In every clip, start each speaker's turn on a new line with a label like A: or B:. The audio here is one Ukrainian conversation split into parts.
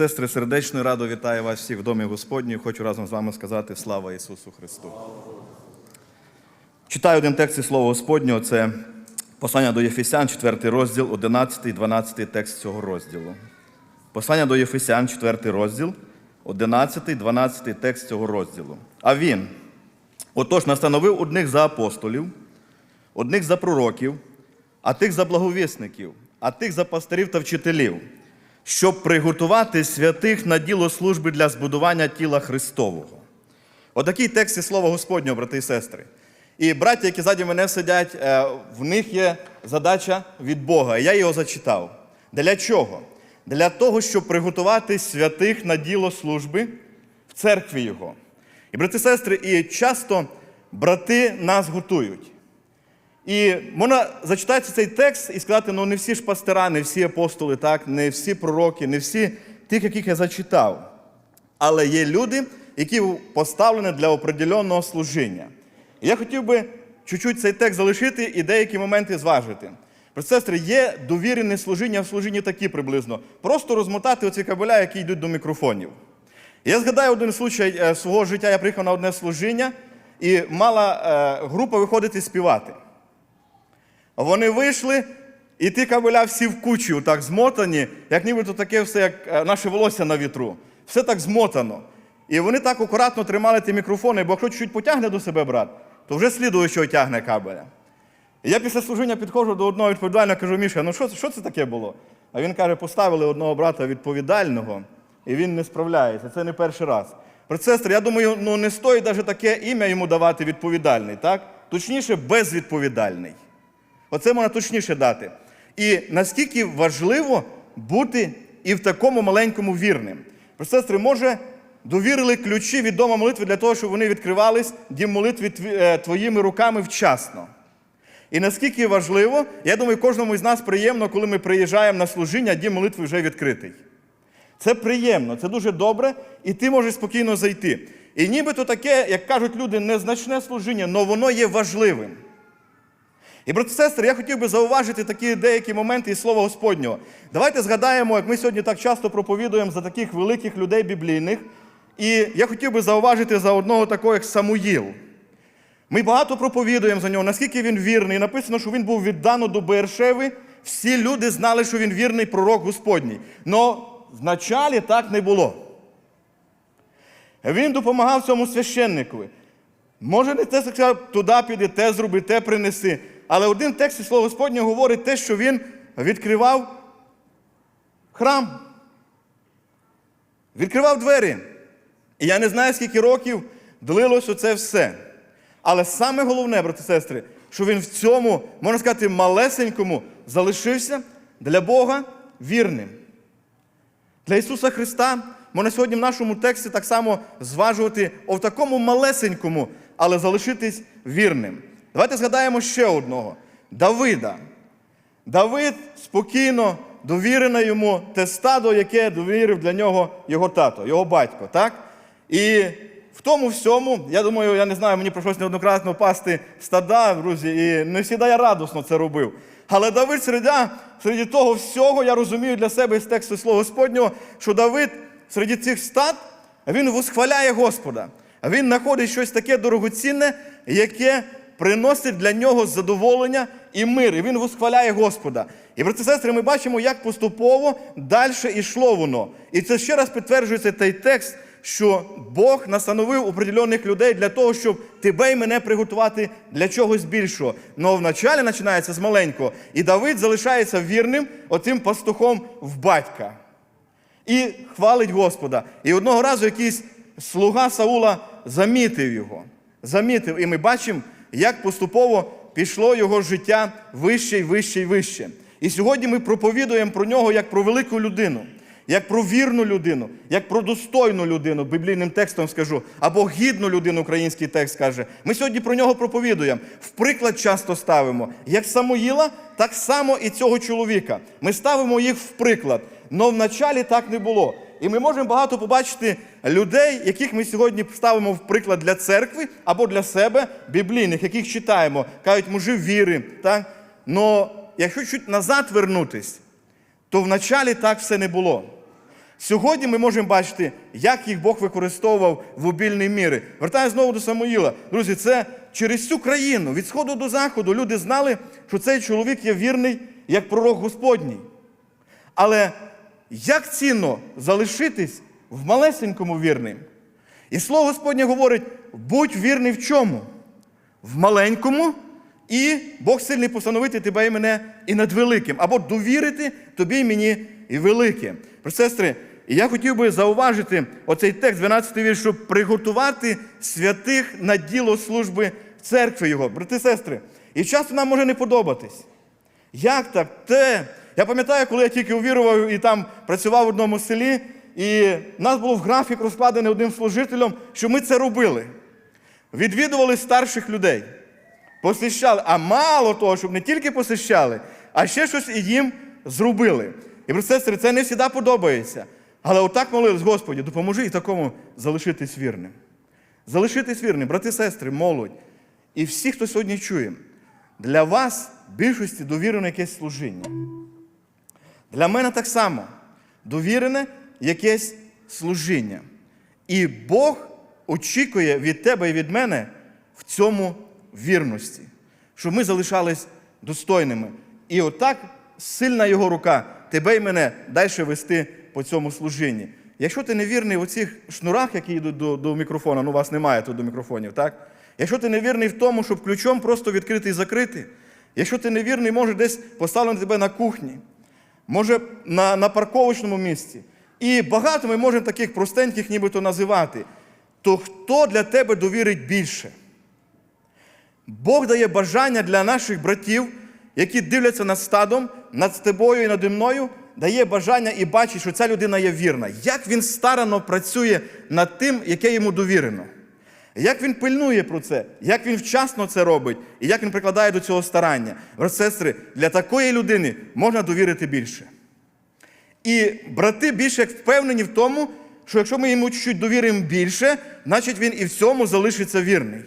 A: Сестри, сердечно радо вітаю вас всіх в домі Господню. Хочу разом з вами сказати слава Ісусу Христу. Читаю один текст із Слова Господнього. Це послання до Єфесян, 4 розділ, 11 і 12 текст цього розділу. Послання до Єфесян, 4 розділ, 11, 12 текст цього розділу. А він, отож, настановив одних за апостолів, одних за пророків, а тих за благовісників, а тих за пастирів та вчителів, щоб приготувати святих на діло служби для збудування тіла Христового. Отакий текст із Слова Господнього, брати і сестри. І браття, які ззаді мене сидять, е, в них є задача від Бога. Я його зачитав. Для чого? Для того, щоб приготувати святих на діло служби в церкві Його. І, брати і сестри, і часто брати нас готують. І можна зачитати цей текст і сказати, ну не всі ж пастира, не всі апостоли, так, не всі пророки, не всі тих, яких я зачитав. Але є люди, які поставлені для определеного служіння. І я хотів би чуть-чуть цей текст залишити і деякі моменти зважити. Сестри, є довірене служіння в служінні такі приблизно. Просто розмотати оці кабеля, які йдуть до мікрофонів. Я згадаю один случай е, свого життя, я приїхав на одне служіння, і мала е, група виходити співати. Вони вийшли, і ті кабеля всі в кучу, так змотані, як нібито таке все, як е, наше волосся на вітру. Все так змотано. І вони так акуратно тримали ті мікрофони, бо якщо чуть потягне до себе брат, то вже слідуючого тягне кабеля. І я після служіння підходжу до одного відповідального кажу, Міша, ну що, що це таке було? А він каже, поставили одного брата відповідального, і він не справляється. Це не перший раз. Брат, я думаю, ну не стоїть навіть таке ім'я йому давати відповідальний, так? Точніше, безвідповідальний. Оце можна точніше дати. І наскільки важливо бути і в такому маленькому вірним. Сестри, може, довірили ключі від дома молитви для того, щоб вони відкривались дім молитви е, твоїми руками вчасно. І наскільки важливо, я думаю, кожному із нас приємно, коли ми приїжджаємо на служіння, дім молитви вже відкритий. Це приємно, це дуже добре, і ти можеш спокійно зайти. І нібито таке, як кажуть люди, незначне служіння, але воно є важливим. І, брати і сестри, я хотів би зауважити такі деякі моменти із Слова Господнього. Давайте згадаємо, як ми сьогодні так часто проповідуємо за таких великих людей біблійних. І я хотів би зауважити за одного такого, як Самуїл. Ми багато проповідуємо за нього, наскільки він вірний. Написано, що він був віддано до Бершеви. Всі люди знали, що він вірний пророк Господній. Но вначалі так не було. Він допомагав цьому священникові. Може, не те туди піди, те зроби, те принеси. Але один текст із Слова Господнього говорить те, що він відкривав храм. Відкривав двері. І я не знаю, скільки років длилося це все. Але саме головне, брати і сестри, що він в цьому, можна сказати, малесенькому залишився для Бога вірним. Для Ісуса Христа можна сьогодні в нашому тексті так само зважувати о такому малесенькому, але залишитись вірним. Давайте згадаємо ще одного Давида. Давид спокійно довірено йому те стадо, яке довірив для нього його тато, його батько. так? І в тому всьому, я думаю, я не знаю, мені прийшлося неоднократно пасти стада, друзі, і не завжди я радосно це робив. Але Давид серед, серед того всього, я розумію для себе з тексту Слова Господнього, що Давид серед цих стад, він восхваляє Господа. Він знаходить щось таке дорогоцінне, яке приносить для нього задоволення і мир. І він восхваляє Господа. І, брати сестри, ми бачимо, як поступово далі йшло воно. І це ще раз підтверджується той текст, що Бог настановив определених людей для того, щоб тебе і мене приготувати для чогось більшого. Но вначалі починається з маленького. І Давид залишається вірним отим пастухом в батька. І хвалить Господа. І одного разу якийсь слуга Саула замітив його. Замітив. І ми бачимо, як поступово пішло його життя вище і вище і вище. І сьогодні ми проповідуємо про нього як про велику людину, як про вірну людину, як про достойну людину, біблійним текстом скажу, або гідну людину, український текст каже. Ми сьогодні про нього проповідуємо. В приклад часто ставимо як Самуїла, так само і цього чоловіка. Ми ставимо їх в приклад. Но вначалі так не було. І ми можемо багато побачити людей, яких ми сьогодні ставимо в приклад для церкви або для себе, біблійних, яких читаємо, кажуть, мужи віри. Так? Но якщо чуть назад вернутись, то вначалі так все не було. Сьогодні ми можемо бачити, як їх Бог використовував в обільній мірі. Вертаю знову до Самуїла. Друзі, це через всю країну, від сходу до заходу, люди знали, що цей чоловік є вірний як пророк Господній. Але як цінно залишитись в малесенькому вірним? І слово Господнє говорить: будь вірний в чому? В маленькому, і Бог сильний постановити тебе і мене і над великим, або довірити тобі і мені і велике. Про сестри, і я хотів би зауважити оцей текст, 12 вірш, щоб приготувати святих на діло служби церкви Його. Брати сестри, і часто нам може не подобатись. Як так? Те. Я пам'ятаю, коли я тільки увірував і там працював в одному селі, і в нас було в графік розкладений одним служителем, що ми це робили. Відвідували старших людей, посещали, а мало того, щоб не тільки посещали, а ще щось і їм зробили. І, і сестри, це не завжди подобається. Але отак молились, Господі, допоможи і такому залишитись вірним. Залишитись вірним, брати сестри, молодь. І всі, хто сьогодні чує, для вас більшості довірено якесь служіння. Для мене так само довірене якесь служіння. І Бог очікує від тебе і від мене в цьому вірності, щоб ми залишались достойними. І отак сильна його рука тебе і мене далі вести по цьому служінні. Якщо ти не вірний у цих шнурах, які йдуть до, до мікрофона, ну у вас немає тут до мікрофонів, так? Якщо ти не вірний в тому, щоб ключом просто відкрити і закрити, якщо ти не вірний, може десь поставлено тебе на кухні, може на, на парковочному місці. І багато ми можемо таких простеньких нібито називати. То хто для тебе довірить більше? Бог дає бажання для наших братів, які дивляться над стадом, над тобою і наді мною, дає бажання і бачить, що ця людина є вірна. Як він старано працює над тим, яке йому довірено. Як він пильнує про це, як він вчасно це робить, і як він прикладає до цього старання. Сестри, для такої людини можна довірити більше. І брати більше як впевнені в тому, що якщо ми йому чуть довіримо більше, значить він і в цьому залишиться вірний.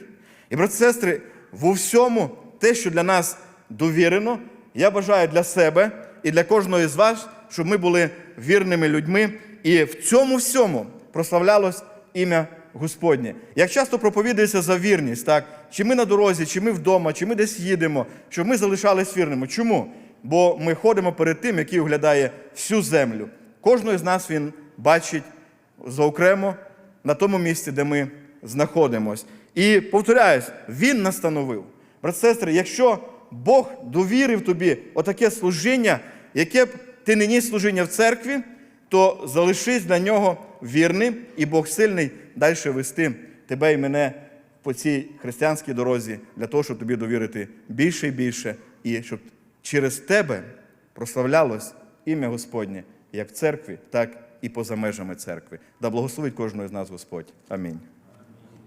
A: І, брат, сестри, в всьому те, що для нас довірено, я бажаю для себе і для кожного з вас, щоб ми були вірними людьми, і в цьому всьому прославлялось ім'я Господнє. Як часто проповідується за вірність, так? чи ми на дорозі, чи ми вдома, чи ми десь їдемо, щоб ми залишались вірними. Чому? Бо ми ходимо перед тим, який оглядає всю землю. Кожного з нас він бачить заокремо на тому місці, де ми знаходимось. І повторяюсь, він настановив. Брат, сестри, якщо Бог довірив тобі отаке служіння, яке б ти не ніс служіння в церкві, то залишись для нього вірним, і Бог сильний далі вести тебе і мене по цій християнській дорозі для того, щоб тобі довірити більше і більше, і щоб через тебе прославлялось ім'я Господнє як в церкві, так і поза межами церкви. Да благословить кожного з нас Господь. Амінь.